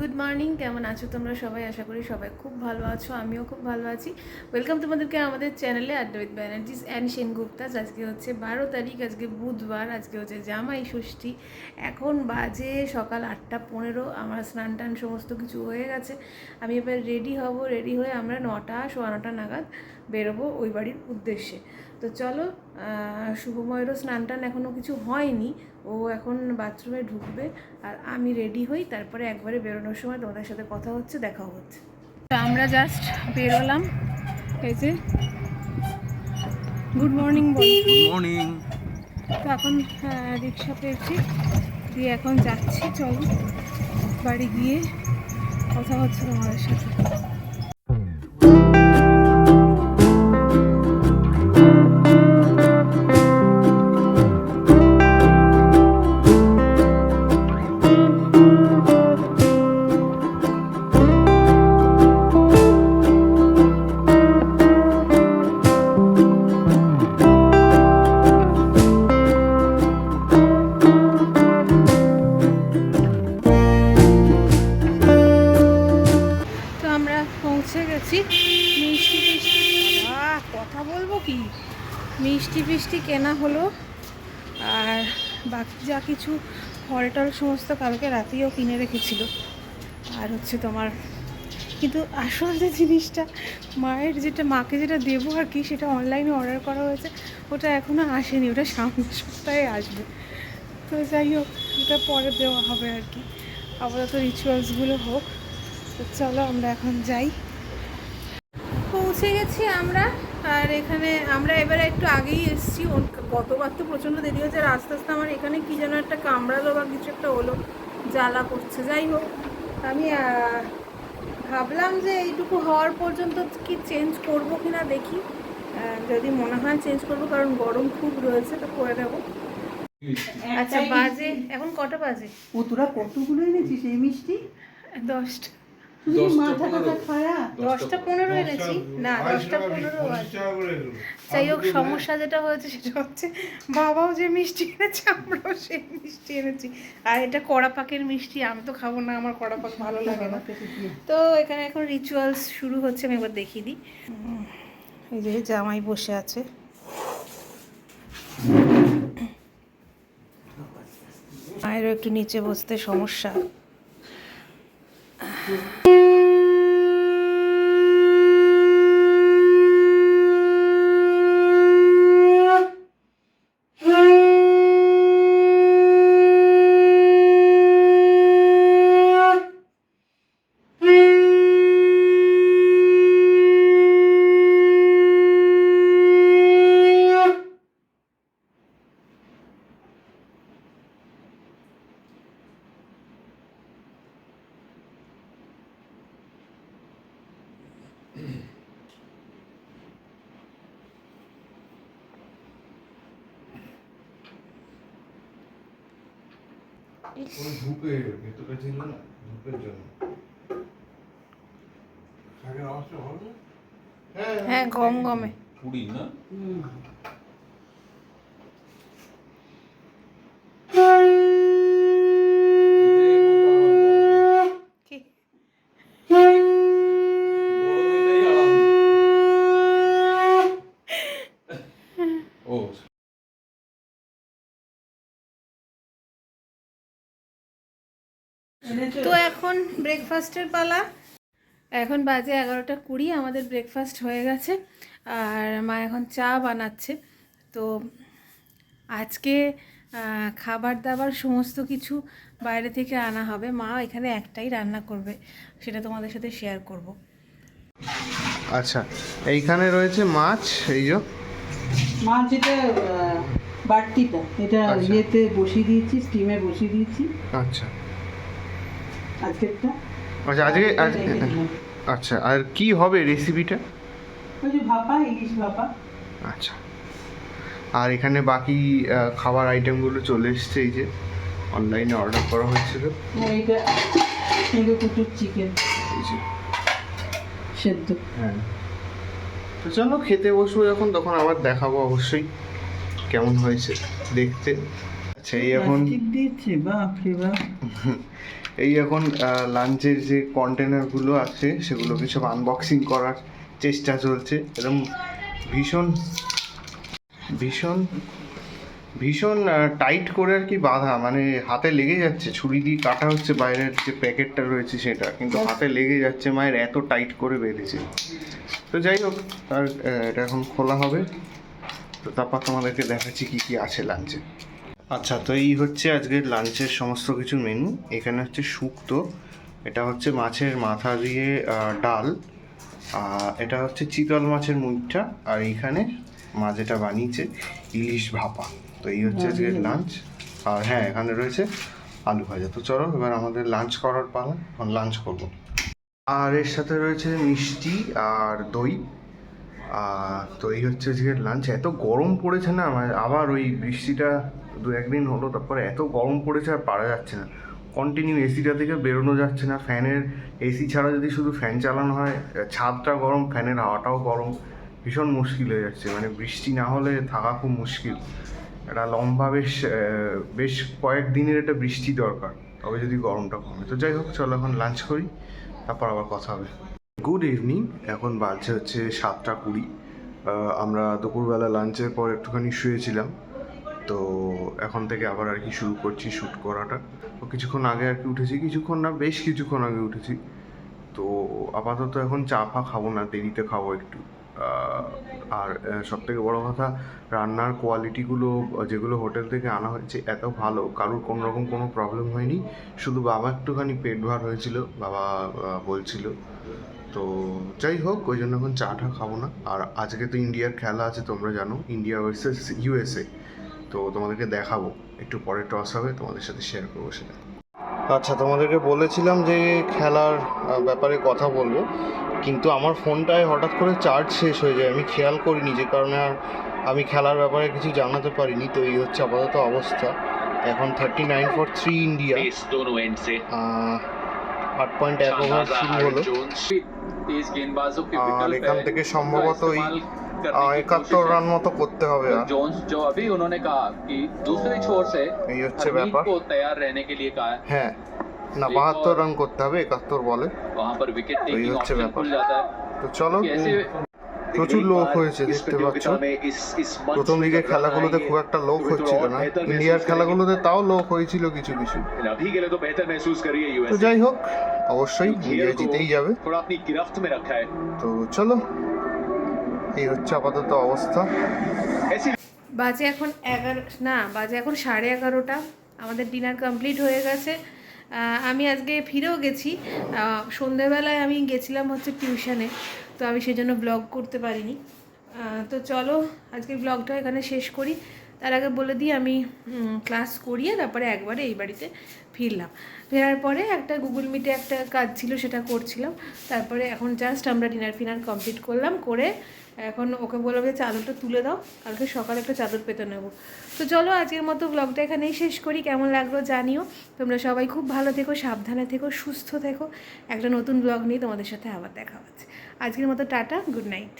Good morning কেমন আছো তোমরা সবাই? আশা করি সবাই খুব ভালো আছো, আমিও খুব ভালো আছি। ওয়েলকাম তোমাদেরকে আমাদের চ্যানেলে আড্ডাবিদ ব্যানার্জিস অ্যান্ড সেনগুপ্তাস আজকে হচ্ছে বারো তারিখ, আজকে বুধবার, আজকে হচ্ছে জামাই ষষ্ঠী। এখন বাজে সকাল আটটা পনেরো, আমার স্নান টান সমস্ত কিছু হয়ে গেছে। আমি এবার রেডি হব রেডি হয়ে আমরা নটা, সোয়া নটা নাগাদ বেরোবো ওই বাড়ির উদ্দেশ্যে। তো চলো শুভময়েরও স্নান টান এখনও কিছু হয়নি ও এখন বাথরুমে ঢুকবে আর আমি রেডি হই তারপরে একবারে বেরোনোর সময় তোমাদের সাথে কথা হচ্ছে দেখা হচ্ছে। তো আমরা জাস্ট বেরোলাম এই যে গুড মর্নিং মর্নিং তো এখন রিক্সা পেয়েছি দিয়ে এখন যাচ্ছি চলো বাড়ি গিয়ে কথা হচ্ছে তোমাদের সাথে। কি? মিষ্টি ফিষ্টি কেনা হলো, আর বাকি যা কিছু ফল টল সমস্ত কালকে রাতেও কিনে রেখেছিল। আর হচ্ছে তোমার, কিন্তু আসল যে জিনিসটা, মায়ের যেটা, মাকে যেটা দেবো আর কি, সেটা অনলাইনে অর্ডার করা হয়েছে, ওটা এখনও আসেনি, ওটা সামনের সপ্তাহে আসবে। তো যাই হোক ওটা পরে দেওয়া হবে আর কি। আপাতত রিচুয়ালসগুলো হোক। তো চলো আমরা এখন যাই। পৌঁছে গেছি আমরা। আর এখানে আমরা এবারে একটু আগেই এসেছি। গতবার তো প্রচণ্ড দেরি হয়েছে আর আস্তে আস্তে আমার এখানে কি যেন একটা কামড়ালো বা কিছু একটা হলো জ্বালা করছে। যাই হোক আমি ভাবলাম যে এইটুকু হওয়ার পর্যন্ত কি চেঞ্জ করব কি না দেখি যদি মনে হয় চেঞ্জ করব কারণ গরম খুব রয়েছে তো করে দেবো আচ্ছা বাজে। এখন কটা বাজে? ও তোরা কতগুলো এনেছিস এই মিষ্টি? দশটা। দশটা পনেরো। এনেছি। না দশটা পনেরো আছে। যাই হোক সমস্যা যেটা হয়েছে সেটা হচ্ছে বাবাও যে মিষ্টি এনেছে আমরাও সেই মিষ্টি এনেছি। আর এটা কড়া পাকের মিষ্টি আমি তো খাব না আমার কড়া পাক ভালো লাগে না। তো এখানে এখন রিচুয়ালস শুরু হচ্ছে আমি একবার দেখিয়ে দিই। এই যে জামাই বসে আছে। মায়েরও একটু নিচে বসতে সমস্যা। Música ওই ধূপের ভেতরে ছিল না ধূপের জন্য। ভালো? না? হ্যাঁ গম গমে পুরি না কি ও তো এখন ব্রেকফাস্টের পালা। এখন বাজে এগারোটা কুড়ি আমাদের ব্রেকফাস্ট হয়ে গেছে। আর মা এখন চা বানাচ্ছে। তো আজকে খাবার দাবার সমস্ত কিছু বাইরে থেকে আনা হবে। মা এখানে একটাই রান্না করবে সেটা তোমাদের সাথে শেয়ার করব। আচ্ছা এইখানে রয়েছে মাছ এই যে। মাছ যেটা বাড়তিটা এটা আচ্ছা। ইয়েতে বসিয়ে দিয়েছি স্টিমে বসিয়ে দিয়েছি। আচ্ছা। আজকেরটা। আচ্ছা আজকে আর আজ এটা রেখে দিলাম। আচ্ছা আর কি হবে রেসিপিটা ওই যে ভাপা ইলিশ ভাপা। আচ্ছা। আর এখানে বাকি খাবার আইটেমগুলো চলে এসছে এই যে অনলাইনে অর্ডার করা হয়েছিল। আর এইটা এগুলো কুচুর চিকেন এই যে। সেদ্ধ। হ্যাঁ। তো চলো খেতে বসবো যখন তখন আবার দেখাবো অবশ্যই কেমন হয়েছে দেখতে। আচ্ছা এই এখন দিয়েছে বাপ। রে বাপ এই এখন লাঞ্চের যে কন্টেনারগুলো আছে সেগুলোকে সব আনবক্সিং করার চেষ্টা চলছে এরকম ভীষণ ভীষণ ভীষণ টাইট করে আর কি বাঁধা। মানে হাতে লেগে যাচ্ছে। ছুরি দিয়ে কাটা হচ্ছে বাইরের যে প্যাকেটটা রয়েছে সেটা। কিন্তু হাতে লেগে যাচ্ছে মায়ের এত টাইট করে বেঁধেছে। তো যাই হোক আর এটা এখন খোলা হবে। তো তারপর তোমাদেরকে দেখাচ্ছি কি কি আছে লাঞ্চে। আচ্ছা তো এই হচ্ছে আজকের লাঞ্চের সমস্ত কিছু মেনু এখানে হচ্ছে শুক্তো এটা হচ্ছে মাছের মাথা দিয়ে ডাল আর এটা হচ্ছে চিতল মাছের মুখটা আর এইখানে মা যেটা বানিয়েছে ইলিশ ভাপা। তো এই হচ্ছে আজকের লাঞ্চ। আর হ্যাঁ এখানে রয়েছে আলু ভাজা। তো চলো এবার আমাদের লাঞ্চ করার পালা এখন লাঞ্চ করব। আর এর সাথে রয়েছে মিষ্টি আর দই। আর তো এই হচ্ছে আজকের লাঞ্চ। এত গরম পড়েছে না মানে আবার ওই বৃষ্টিটা দু একদিন হলো, তারপরে এত গরম পড়েছে আর পারা যাচ্ছে না। কন্টিনিউ এসিটা থেকে বেরোনো যাচ্ছে না। ফ্যানের এসি ছাড়া যদি শুধু ফ্যান চালানো হয়, ছাদটা গরম, ফ্যানের হাওয়াটাও গরম, ভীষণ মুশকিল হয়ে যাচ্ছে। মানে বৃষ্টি না হলে থাকা খুব মুশকিল। একটা লম্বা বেশ বেশ কয়েক দিনের একটা বৃষ্টি দরকার, তবে যদি গরমটা কমে। তো যাই হোক, চলো এখন লাঞ্চ করি, তারপর আবার কথা হবে। গুড ইভিনিং এখন বাজছে হচ্ছে সাতটা কুড়ি। আমরা দুপুরবেলা লাঞ্চের পর একটুখানি শুয়েছিলাম। তো এখন থেকে আবার আর কি শুরু করছি শ্যুট করাটা। তো কিছুক্ষণ আগে আর কি উঠেছি, কিছুক্ষণ না, বেশ কিছুক্ষণ আগে উঠেছি। তো আপাতত এখন চা ফা খাব না, দেরিতে খাব একটু। আর সব থেকে বড়ো কথা, রান্নার কোয়ালিটিগুলো যেগুলো হোটেল থেকে আনা হয়েছে, এত ভালো, কারোর কোনো রকম কোনো প্রবলেম হয়নি। শুধু বাবা একটুখানি পেট ভার হয়েছিল, বাবা বলছিল। তো যাই হোক, ওই জন্য এখন চাটা খাব না। আর আজকে তো ইন্ডিয়ার খেলা আছে, তোমরা জানো ইন্ডিয়া ভার্সেস ইউএসএ তো তোমাদেরকে দেখাবো। একটু পরে টস হবে তোমাদের সাথে শেয়ার করব সেটা। আচ্ছা তোমাদেরকে বলেছিলাম যে খেলার ব্যাপারে কথা বলব কিন্তু আমার ফোনটায় হঠাৎ করে চার্জ শেষ হয়ে যায়। আমি খেয়াল করিনি যে কারণে আর আমি খেলার ব্যাপারে কিছু জানাতে পারিনি। তো এই হচ্ছে আপাতত অবস্থা। এখন thirty nine for three India আট পয়েন্ট এক ওভার শুরু হলো। আর এখান থেকে সম্ভবত এই इस्तेमाल करने আহ, की একাত্তর कोशिश রান है। মতো করতে হবে আর जोन्स जो अभी उन्होंने कहा कि दूसरे छोर से এই হচ্ছে हरमीत ব্যাপার को तैयार रहने के लिए कहा है হ্যাঁ না एक বাহাত্তর और- রান করতে হবে একাত্তর বলে वहां पर विकेट तो ये टेकिंग अच्छे ऑप्शन व्यापार। खुल जाता है তো চলো कि ऐसे প্রচুর লোক হয়েছে দেখতে পাচ্ছ প্রথম দিকে খেলাগুলোতে খুব একটা লোক হচ্ছিল না ইন্ডিয়ার খেলাগুলোতে তাও লোক হয়েছিল কিছু কিছু अभी के लिए तो बेहतर महसूस कर रही है তো यूएसए যাই হোক অবশ্যই ইন্ডিয়া জিতেই যাবে थोड़ा अपनी गिरफ्त में रखा है তো চলো এই হচ্ছে আপাতত অবস্থা। বাজে এখন এগারো, না, বাজে এখন সাড়ে এগারোটা। আমাদের ডিনার কমপ্লিট হয়ে গেছে। আমি আজকে ফিরেও গেছি। সন্ধেবেলায় আমি গেছিলাম হচ্ছে টিউশনে, তো আমি সেজন্য ব্লগ করতে পারিনি। তো চলো আজকে ব্লগটা এখানে শেষ করি। তার আগে বলে দিই, আমি ক্লাস করিয়ে তারপরে একবারে এই বাড়িতে ফিরলাম। ফেরার পরে একটা গুগল মিটে একটা কাজ ছিল, সেটা করছিলাম। তারপরে এখন জাস্ট আমরা ডিনার ফিনার কমপ্লিট করলাম, করে এখন ওকে বললাম যে চাদরটা তুলে দাও, কালকে সকালে একটা চাদর পেতে নেব। তো চলো, আজকের মতো ব্লগটা এখানেই শেষ করি। কেমন লাগল জানিও। তোমরা সবাই খুব ভালো থেকো, সাবধানে থেকো, সুস্থ থেকো। একটা নতুন ব্লগ নিয়ে তোমাদের সাথে আবার দেখা হচ্ছে। আজকের মতো টাটা গুড নাইট